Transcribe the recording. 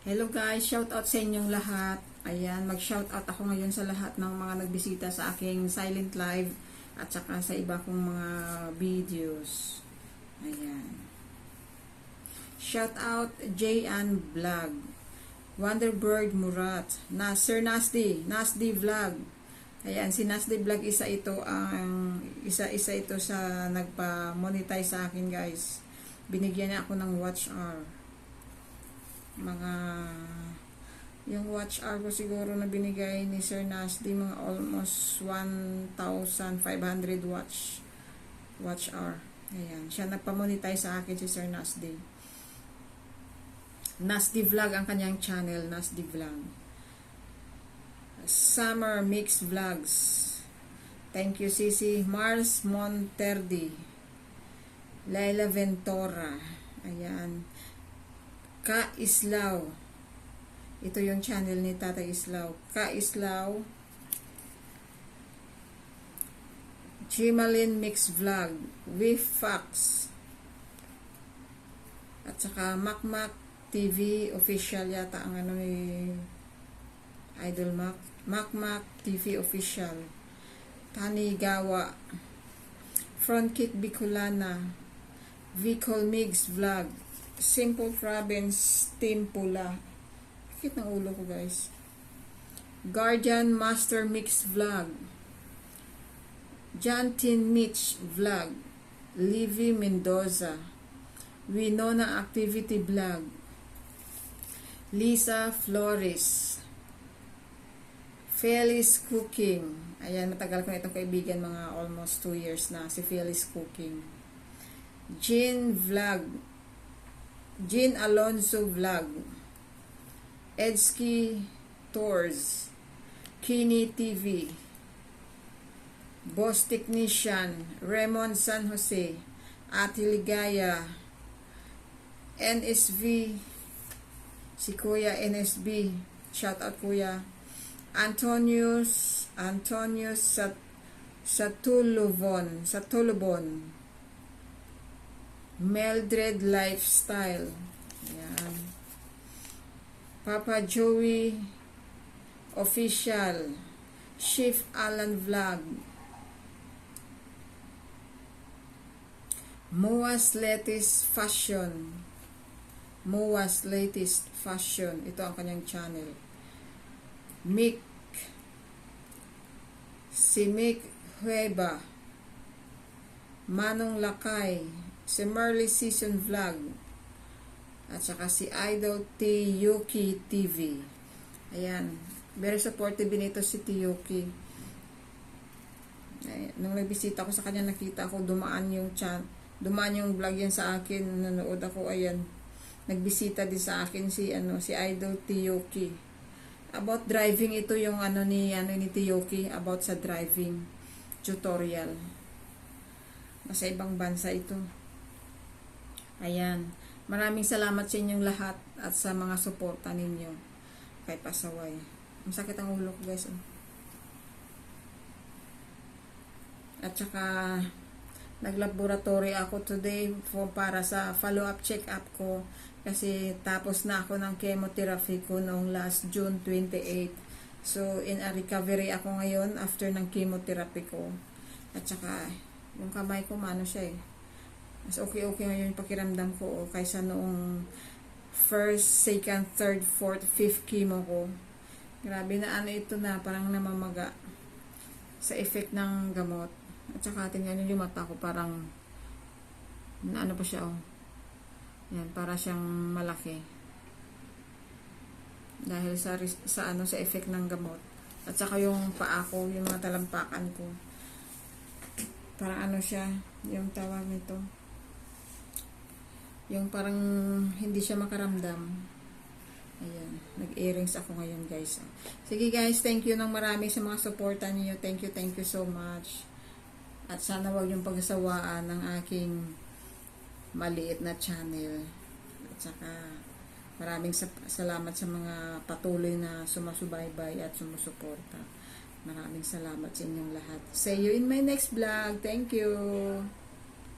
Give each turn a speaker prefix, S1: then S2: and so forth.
S1: Hello guys, shout out sa inyong lahat. Ayan, mag-shout out ako ngayon sa lahat ng mga nagbisita sa aking silent live at saka sa iba kong mga videos. Ayan. Shout out J.An Vlog, Wonderbird Murat, na Sir Nasdi, Nasdi Vlog. Ayan, si Nasdi Vlog isa ito ang isa isa ito sa nagpa-monetize sa akin guys. Binigyan niya ako ng watch hour mga yung watch hour siguro na binigay ni Sir Nasdi mga almost 1,500 watch watch hour. Ayan, siya nagpa-monetize sa akin si Sir Nasdi. Nasdi Vlog ang kanyang channel, Nasdi Vlog. Summer Mix Vlogs. Thank you, Sisi. Mars Monterdi. Laila Ventura. Ayan. Ka Islaw. Ito yung channel ni Tata Islaw. Ka Islaw. Chimalin Mix Vlog. With Fox. At saka Makmak TV official yata ang ano ni Idol Mac. Makmak TV official. Tanigawa. Frontkick Bicolana. Vicol Mix Vlog. Simple Province Team Pula. Sakit ng ulo ko guys. Guardian Master Mix Vlog. John Tin Mitch Vlog. Livy Mendoza. Winona Activity Vlog. Lisa Flores. Felice Cooking. Ayan, matagal ko na itong kaibigan, mga almost 2 years na, si Felice Cooking. Jean Vlog. Jean Alonso Vlog. Edski Tours. Kini TV. Boss Technician. Raymond San Jose. Ate Ligaya. NSV. Si Kuya NSB. Shout out Kuya. Antonius. Antonius Sat Satulubon. Satulubon. Mildred Lifestyle. Ayan. Papa Joey Official. Chief Alan Vlog. Moa's Latest Fashion. Moa's Latest Fashion. Ito ang kanyang channel. Mick. Si Mick Hueba. Manong Lakay. Si Merly Season Vlog. At saka si Idol T. Yuki TV. Ayan. Very supportive din ito si T. Yuki. Ayan. Nung nagbisita ko sa kanya, nakita ko dumaan yung chan dumaan yung vlog yan sa akin. Nanood ako, ayan. Nagbisita din sa akin si ano si Idol T. Yuki. About driving ito yung ano ni ano ni T. Yuki about sa driving tutorial. Nasa ibang bansa ito. Ayan. Maraming salamat sa inyong lahat at sa mga suporta ninyo kay Pasaway. Ang sakit ang ulo ko guys. oh. At saka naglaboratory ako today for para sa follow-up check-up ko kasi tapos na ako ng chemotherapy ko noong last June 28. So, in a recovery ako ngayon after ng chemotherapy ko. At saka, yung kamay ko, mano siya eh. Mas okay-okay ngayon yung pakiramdam ko oh, kaysa noong first, second, third, fourth, fifth chemo ko. Grabe na ano ito na, parang namamaga sa effect ng gamot. At saka tingnan nyo yung mata ko, parang na ano pa siya oh. Yan, para siyang malaki. Dahil sa, sa ano, sa effect ng gamot. At saka yung paa ko, yung mga talampakan ko. Parang ano siya, yung tawag nito. Yung parang hindi siya makaramdam. Ayan, nag-earrings ako ngayon guys. Sige guys, thank you ng marami sa mga suporta niyo. Thank you, thank you so much. At sana wag yung pagsawaan ng aking maliit na channel. At saka maraming sa- salamat sa mga patuloy na sumasubaybay at sumusuporta. Maraming salamat sa inyong lahat. See you in my next vlog. Thank you.